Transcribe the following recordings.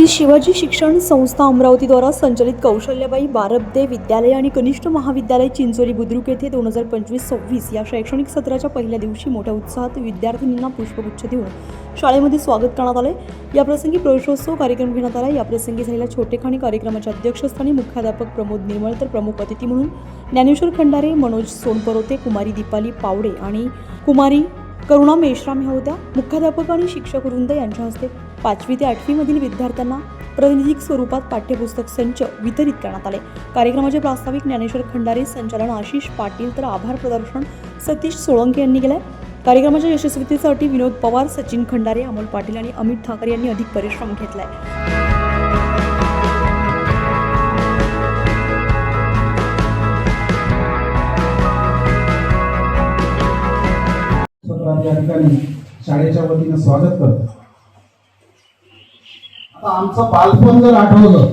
श्री शिवाजी शिक्षण संस्था अमरावतीद्वारा संचलित कौशल्यबाई बारबदे विद्यालय आणि कनिष्ठ महाविद्यालय चिंचोली बुद्रुक येथे दोन हजार पंचवीस सव्वीस या शैक्षणिक सत्राच्या पहिल्या दिवशी मोठ्या उत्साहात विद्यार्थिनींना पुष्पगुच्छ देऊन शाळेमध्ये स्वागत करण्यात आले. याप्रसंगी प्रवेशोत्सव कार्यक्रम घेण्यात आला. याप्रसंगी झालेल्या छोटेखाणी कार्यक्रमाच्या अध्यक्षस्थानी मुख्याध्यापक प्रमोद निर्मळ तर प्रमुख अतिथी म्हणून ज्ञानेश्वर खंडारे मनोज सोनपरोते कुमारी दीपाली पावडे आणि कुमारी करुणा मेश्राम ह्या होत्या. मुख्याध्यापक आणि शिक्षक वृंद यांच्या हस्ते पाचवी ते आठवीमधील विद्यार्थ्यांना प्रतिनिधिक स्वरूपात पाठ्यपुस्तक संच वितरित करण्यात आले. कार्यक्रमाचे प्रास्ताविक ज्ञानेश्वर खंडारे संचालन आशिष पाटील तर आभार प्रदर्शन सतीश सोळंके यांनी केलं कार्यक्रमाच्या यशस्वीतेसाठी विनोद पवार सचिन खंडारे अमोल पाटील आणि अमित ठाकरे यांनी अधिक परिश्रम घेतलाय. शाळेच्या वतीनं स्वागत करतो. आता आमचं बालपण जर आठवलं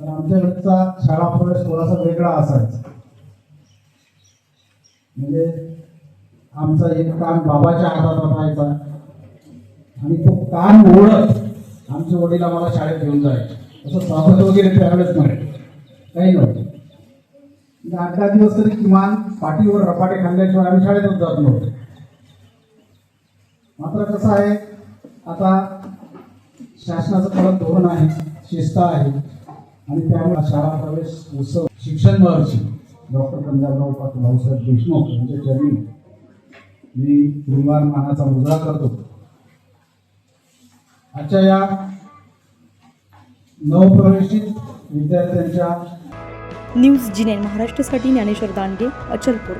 तर आमच्याकडचा शाळा प्रवेश थोडासा वेगळा असायचा. म्हणजे आमचा एक कान बाबाच्या हातात असायचा आणि तो कान ओढत आमचे वडील आम्हाला शाळेत घेऊन जायचे. असं स्वागत वगैरे त्यावेळेस नाही काही नव्हतं. म्हणजे आठ दहा दिवस तरी किमान पाठीवर रपाटे खाल्ल्याशिवाय आम्ही शाळेतच जात नव्हतो. मात्र कसं आहे आता शासनाचं परत धोरण आहे शिस्त आहे. आणि त्यामुळे शाळा प्रवेश उत्सव शिक्षण महर्षी डॉक्टर पंजाबराव पाटील भाऊसाहेब देशमुख यांच्या चरणी मी गुरुवार मानाचा मुजरा करतो. आजच्या या नवप्रवेशित विद्यार्थ्यांच्या न्यूज जिने महाराष्ट्रासाठी ज्ञानेश्वर दांडगे अचलपूर.